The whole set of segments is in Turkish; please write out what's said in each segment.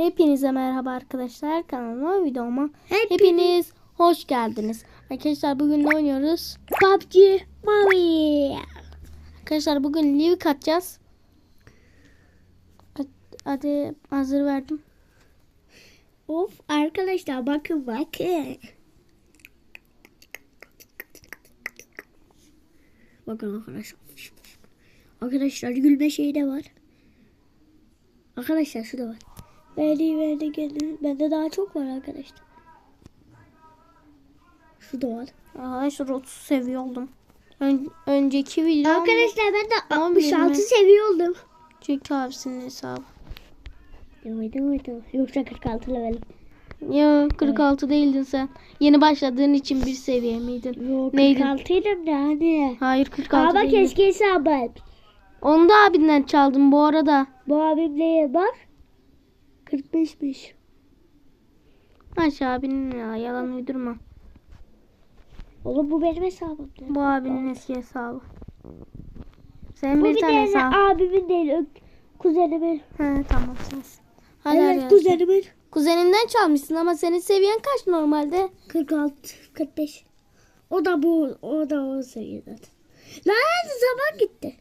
Hepinize merhaba arkadaşlar. Kanalıma videoma Hep- hepiniz hoş geldiniz. Arkadaşlar bugün ne oynuyoruz? PUBG Mami. Arkadaşlar bugün live katacağız. Hadi hazır verdim. Of arkadaşlar bakın bakın. Bakın arkadaşlar. Arkadaşlar gülme şeyi de var. Arkadaşlar şu da var. Verdi verdi geldi. Bende daha çok var arkadaşlar. Şu da var. Arkadaşlar 30 seviye oldum. Ön- önceki video Arkadaşlar ben de Tamam, 66 bilmem. seviye oldum. Önceki abisinin hesabı. Yoksa mıydı? Yoksa 46 levelim. Ya 46 değildin sen. Yeni başladığın için bir seviye miydin? Yok Neydin? 46'ydım da hani. Hayır 46 Ama değildin. keşke hesabım. Onu da abinden çaldım bu arada. Bu abim neye bak? 45'miş. Aşağı abinin ya yalan uydurma. Oğlum bu benim hesabım. Bu abinin eski hesabı. Bu bir bir tane hesabı. abimin değil. Kuzenimin. He tamam sensin. Hadi evet kuzenimin. Kuzeninden çalmışsın ama senin seviyen kaç normalde? 46, 45. O da bu, o da o seviye zaten. Lan zaman gitti.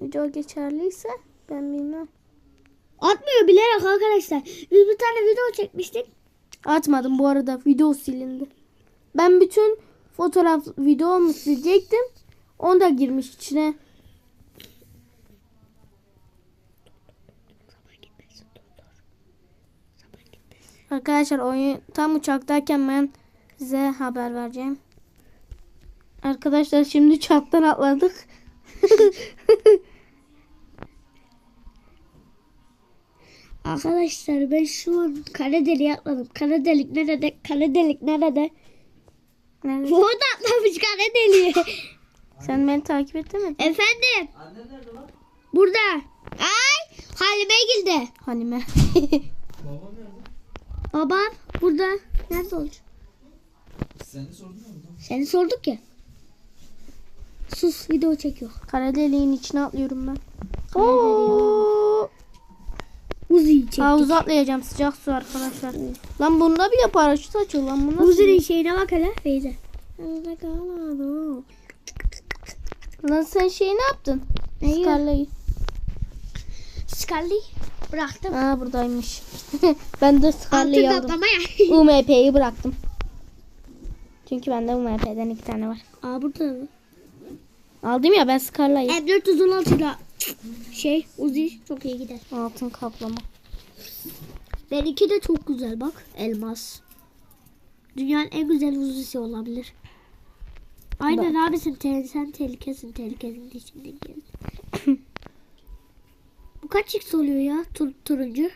Video geçerliyse ben bilmem. Atmıyor bilerek arkadaşlar. Biz bir tane video çekmiştik. Atmadım bu arada video silindi. Ben bütün fotoğraf videomu silecektim. Onu da girmiş içine. Arkadaşlar oyun tam uçaktayken ben size haber vereceğim. Arkadaşlar şimdi uçaktan atladık. Arkadaşlar ben şu an kara deliğe atladım. Kara delik nerede? Kara delik nerede? Nerede? Bu da atlamış kara deliğe. Sen beni takip etmedin. Efendim? Burada. Ay halime girdi. Halime. Babam burada. Nerede olacak? Seni sordun mu? Seni sorduk ya. Sus video çekiyor. Kara deliğin içine atlıyorum ben. Kara Oo. Uzi'yi çektik. Havuza atlayacağım sıcak su arkadaşlar. Lan bunda bile paraşüt açıyor lan bu nasıl? Uzi'nin şeyine bak hele Feyze. Lan sen şeyi ne yaptın? Neyi? Scarlet'i. Scully bıraktım. Aa buradaymış. ben de Scarlet'i aldım. atlamaya. UMP'yi bıraktım. Çünkü bende UMP'den iki tane var. Aa burada mı? Aldım ya ben Scarlet'i. M416 ile şey Uzi çok iyi gider. Altın kaplama. Benimki de çok güzel bak. Elmas. Dünyanın en güzel Uzi'si olabilir. Aynen abi sen, te- sen tehlikesin tehlikenin içinden geldin. bu kaç x oluyor ya tur- turuncu?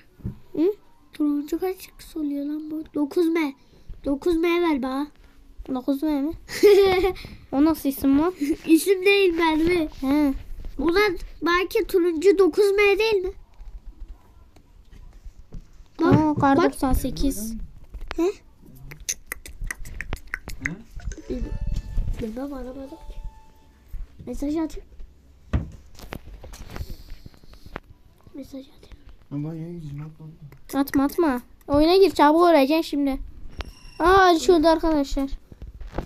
Hı? Turuncu kaç x oluyor lan bu? 9 m. 9 m ver bana. 9 M mi? O nasıl isim lan? İsim değil Merve. He. Buna belki turuncu 9 m değil mi? Aa, kar bak. 98. He? Bilmem aramadım. Mesaj atayım. Mesaj atayım. Ama ya atladım. Atma atma. Oyuna gir çabuk öğreneceksin şimdi. Aa şurada arkadaşlar.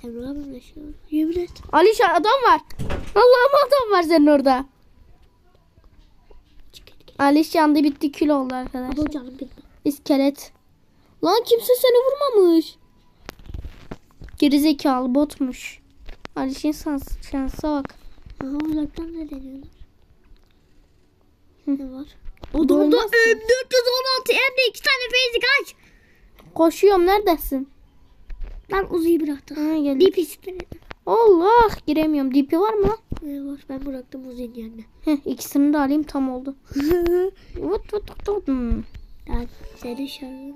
Emre şey. Yemin et. Ali şu adam var. Allah'ım adam var senin orada. Ali yandı bitti kül oldu Ama arkadaşlar. canım bilmem. İskelet. Lan kimse seni vurmamış. Gerizekalı botmuş. Aliş'in şans, şansa bak. Aha uzaktan ne deniyorlar? Ne var? O da mı? M416 hem de iki tane feyzi kaç. Koşuyorum neredesin? Ben Uzi'yi bıraktım. Ha geldim. Dip ispiri. Allah giremiyorum. Dipi var mı lan? Ne var? Ben bıraktım Uzi'nin yerine. Heh, ikisini de alayım tam oldu. Vıt vıt vıt vıt. Şarjını.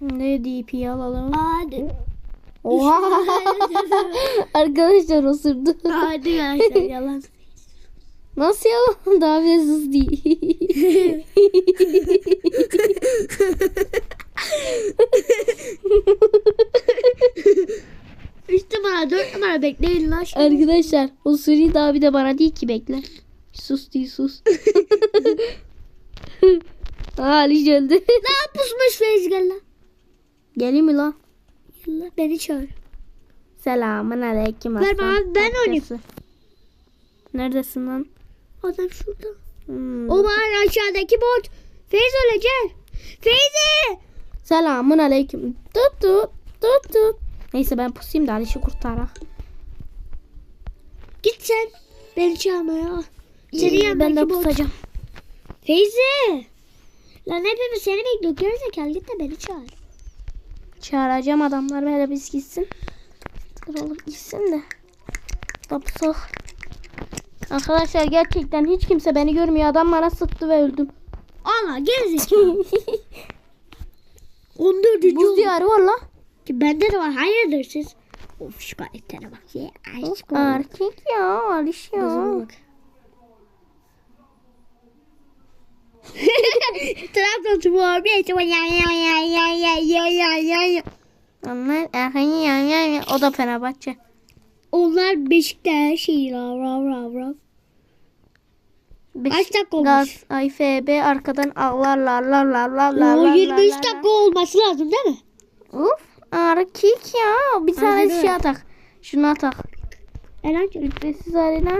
Ne DP'yi alalım. Hadi. Oha. Arkadaşlar osurdu. Hadi arkadaşlar yalan. Nasıl yalan? Daha biraz hızlı değil. 3 numara 4 numara bekleyin lan. şimdi. Arkadaşlar o Suri daha bir de bana değil ki bekle. Sus değil sus. Ali öldü. Ne yapmışmış Feyz gel lan. Geleyim mi lan? Yallah beni çağır. Selamun aleyküm. Ver bana, ben oynayayım. Neredesin lan? Adam şurada. Hmm. O var aşağıdaki bot. Feyz öyle gel. Feyzi. Selamun aleyküm. Tut tut tut tut. Neyse ben pusayım da Aliş'i kurtarak. Git sen. Beni çağırma ya. Yanındaki ben de bot. Feyzi. Lan hepimiz seni bekliyor. Gerizekalı git de beni çağır. Çağıracağım adamlar böyle biz gitsin. Oğlum gitsin de. Da pusak. Arkadaşlar gerçekten hiç kimse beni görmüyor. Adam bana sıktı ve öldüm. Allah gerizekalı. 14. Buz diyarı var la. Ki Bende de var. Hayırdır siz? Of şu gayretlere bak. Ya. Erkek ya ya. Gözüme bak. Trabzonspor bir ya ya ya ya ya ya ya ya ya. Onlar erkeğin yan yan yan. O da Fenerbahçe. Onlar Beşiktaş şey rav rav rav rav. Beş- Kaç dakika olmuş? Gaz, arkadan ağlar lar lar lar lar lar Oo, lar 23 lar lar. dakika olması lazım değil mi? Uf erkek ya. Bir tane şey atak. Şunu atak. Eren'cim. Rütbesiz arena.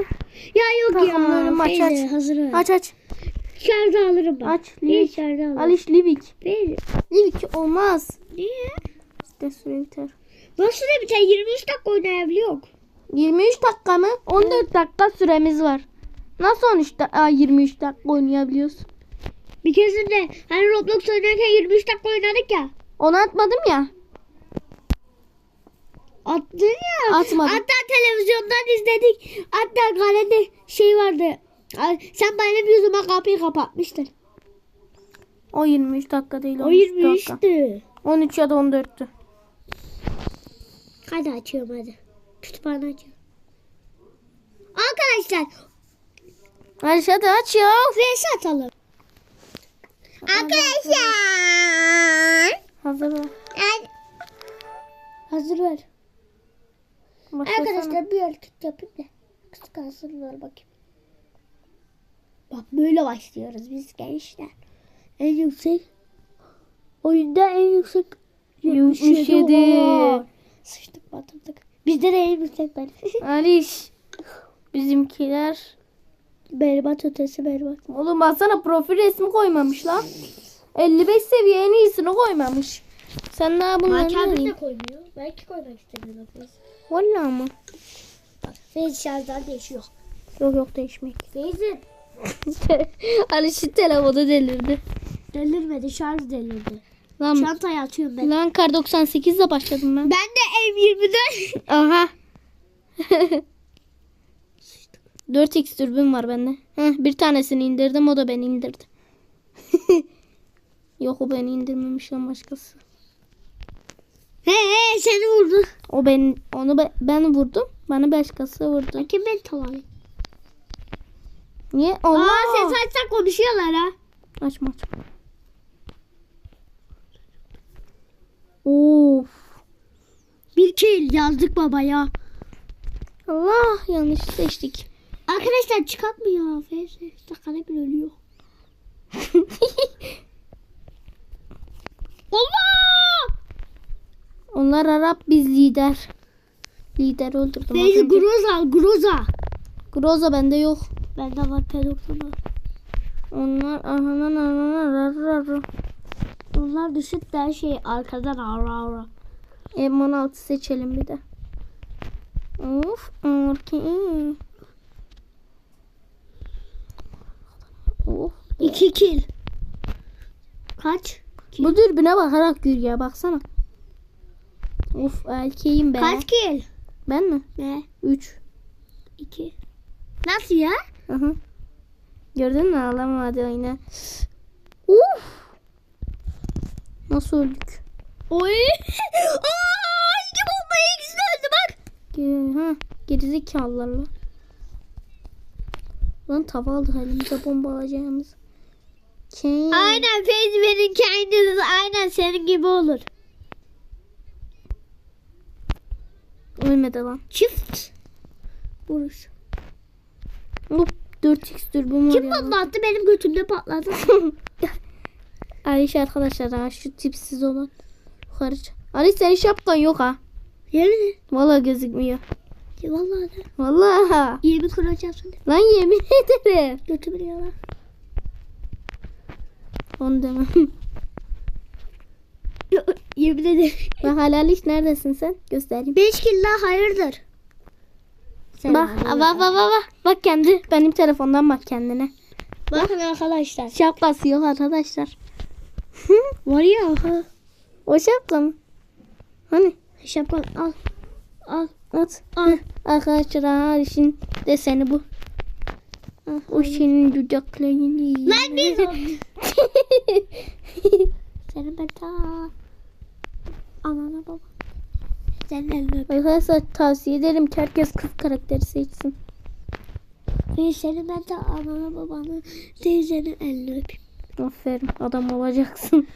Ya yok Takımın ya. maç aç. Hazır. Aç aç. İçeride alırım ben. Aç, Livik. içeride alırım? Aliş Livik. Feyzi. Livik olmaz. Niye? İşte süre biter. Nasıl da biter? 23 dakika oynayabiliyor. 23 dakika mı? 14 dakika süremiz var. Nasıl 13 dakika, 23 dakika oynayabiliyoruz? Bir keresinde hani Roblox oynarken 23 dakika oynadık ya. Onu atmadım ya. Attın ya. Atmadım. Hatta televizyondan izledik. Hatta kalede şey vardı. Ay, Sen benim yüzüme kapıyı kapatmıştın. O 23 dakika değil. O 13 dakika. 23'tü. 13 ya da 14'tü. Hadi açıyorum hadi. Kütüphane açıyorum. Arkadaşlar Aliş hadi aç ya. vs atalım. Arkadaşlar. Hazır ol. Hazır ver. Başlasana. Arkadaşlar bir hareket yapayım da. Ver bakayım. Bak böyle başlıyoruz biz gençler. En yüksek. Oyunda en yüksek. 77. Oo. Sıçtık batırdık. Bizde de en yüksek ben. Aliş. Bizimkiler. berbat ötesi berbat. Oğlum baksana profil resmi koymamış lan. 55 seviye en iyisini koymamış. Sen daha bunları Hakem ne de koymuyor. Belki koymak istemiyor. Valla mı? Bak Feyz şarjdan değişiyor. Yok yok değişmek. Feyz'in Aliş'in telefonu delirdi. delirmedi şarj delirdi. Lan, Çantayı açıyorum ben. lan kar 98 ile başladım ben. Ben de M24. Aha. 4x dürbün var bende. Heh, bir tanesini indirdim o da beni indirdi. Yok o beni indirmemiş lan başkası. He he seni vurdu. O ben onu be- ben vurdum. Bana başkası vurdu. Kim beni tavalıyor? Niye? Allah. Aa ses açsak konuşuyorlar ha. Açma açma. Of. Bir kill yazdık baba ya. Allah yanlış seçtik. Arkadaşlar çıkartmıyor. Feyz dakikada bir ölüyor. Allah! Onlar Arap biz lider. Lider öldürdüm. önce. Groza Groza. Groza bende yok. Bende var P90 var. Onlar ahanan ahanan rar rar rar. Onlar düşüp de her şey arkadan avra avra. M16 seçelim bir de. Of erkeğim. Of. İki kill. Kaç? Bu dürbüne bakarak gül ya baksana. Of erkeğim be. Kaç kill? Ben mi? Ne? 3. İki. Nasıl ya? Aha. Gördün mü ağlamadı oyna. Uf. Nasıl öldük? Oy. Aa, iki bombayı ikisi öldü bak. Ha, gerizekalılarla. Lan tava aldık elimize bomba alacağımız. Kim? Aynen Feyzi'nin kendisi aynen senin gibi olur. Ölmedi lan. Çift vuruş. Hop 4x dürbün var Kim ya. patlattı benim götümde patladı. Ayşe arkadaşlar ha şu tipsiz olan. Yukarı çık. Ali senin şapkan yok ha. Yemin et. Vallahi gözükmüyor. Vallahi de. Vallahi. Yemin şimdi. Lan yemin ederim. Götümü yalan. Onu demem. Yemin ederim. Bak halal iş neredesin sen? Göstereyim. 5 kill daha hayırdır. Bak bak bak bak bak. Kendi benim telefondan bak kendine. Bakın arkadaşlar. Şapkası yok arkadaşlar. Var ya. Ha. O şapka mı? Hani? Şapkan al. Al. At. Al. Arkadaşlar Haliş'in deseni bu. O senin dudaklarını. Lan bir Senin ben ta. Anana baba. Arkadaşlar tavsiye ederim ki herkes kız karakteri seçsin. Ve senin ben ta anana babanı teyzenin elini öpeyim. Aferin adam olacaksın.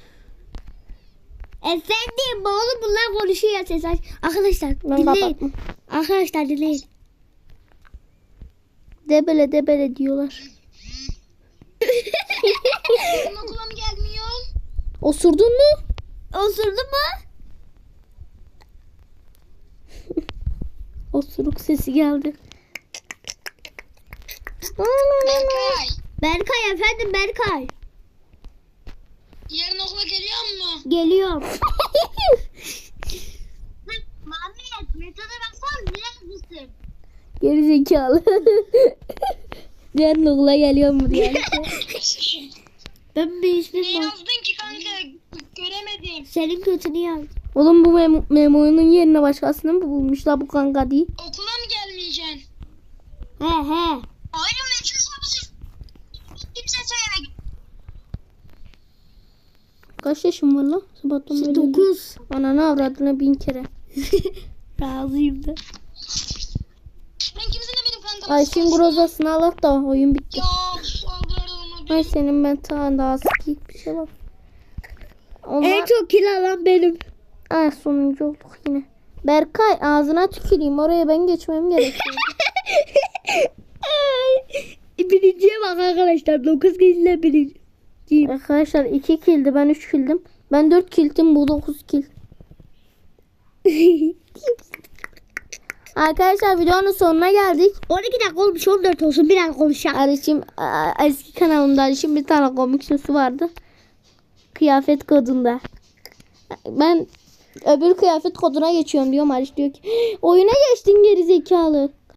Efendim oğlum bunlar konuşuyor ses aç. Arkadaşlar Ben dinleyin. kapatma. Arkadaşlar dinleyin. Debele debele diyorlar. Okula mı gelmiyor? Osurdun mu? Osurdu mu? Osuruk sesi geldi. Berkay, Berkay efendim Berkay. yarın okula geliyor mu? Geliyorum. Muhammed, metoda baksana biliyor musun? Geri zekalı. Yarın okula geliyor mu diye. Ben bir ismim Ne var. yazdın ki kanka? Göremedim. Senin kötünü yaz. Oğlum bu mem- memo'nun yerine başkasını mı bulmuşlar bu kanka değil. Okula mı gelmeyeceksin? He he. Hayır? Kimse söyleme. Kaç yaşın var lan? Sabahtan beri. 9. Ananı avradına bin kere. Razıyım da. Ben kimse demedim kanka. Ayşin grozasını alak da oyun bitti. Ya saldırı Ay senin ben daha sıkı bir şey var. Onlar... En çok kill alan benim. Ay sonuncu olduk yine. Berkay ağzına tüküreyim oraya ben geçmem gerekiyor. Birinciye bak arkadaşlar. 9 kill'le birinci. Arkadaşlar 2 kildi ben 3 kildim. Ben 4 kildim bu 9 kil. Arkadaşlar videonun sonuna geldik. 12 dakika olmuş 14 olsun bir dakika konuşalım. Alişim a- eski kanalımda Alişim bir tane komik sözü vardı. Kıyafet kodunda. Ben öbür kıyafet koduna geçiyorum diyorum. Aliş diyor ki oyuna geçtin geri zekalı.